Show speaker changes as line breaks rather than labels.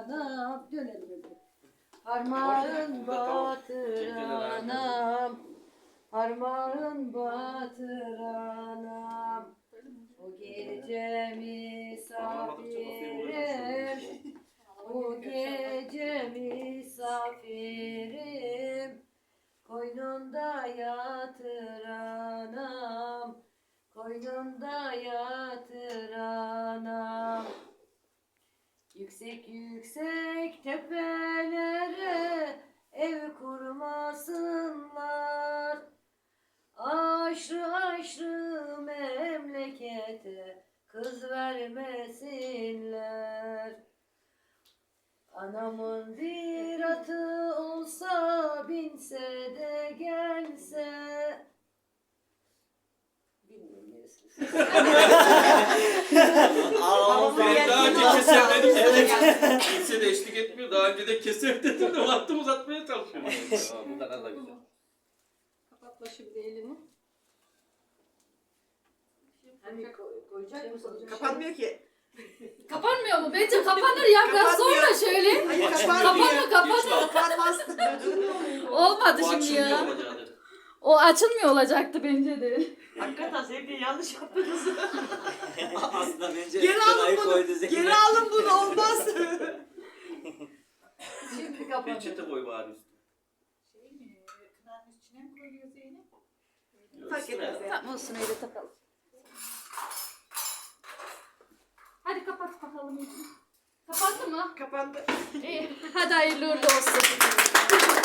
Anam dönelim. Harmanın batır anam Harmanın batır anam Bu gece misafirim Bu gece misafirim. Koynunda yatır anam Koynunda yatır Yüksek yüksek tepelere ev kurmasınlar. Aşrı aşrı memlekete kız vermesinler. Anamın bir atı olsa binse de gelse. Bilmiyorum neresini.
Ben daha önce keser dedim. Evet. Kimse de eşlik etmiyor. Daha önce de keser dedim de vaktimi uzatmaya çalışıyorum. Aa, Bu kadar da güzel.
Kapatma şimdi elini.
Hani koy- koyacak mısın?
Kapanmıyor ki.
Kapanmıyor mu? Bence kapanır ya biraz
Kapanmıyor.
sonra şöyle.
Hayır
Kapanma
kapanmıyor.
kapanma.
Kapanmaz.
Olmadı
Bu
şimdi ya. O açılmıyor olacaktı bence de.
Hakikaten sevgili yanlış yaptınız.
Aslında bence
Geri
kınayı
alın bunu.
koydu.
Geri alın bunu
Peçete koy bari üstüne.
Şey mi? Kınanın içine mi koyuyor Zeynep?
Fark
Üstüne.
etmez.
Tamam olsun öyle takalım. Hadi kapat bakalım. Kapandı mı?
Kapandı.
İyi. Hadi hayırlı uğurlu olsun.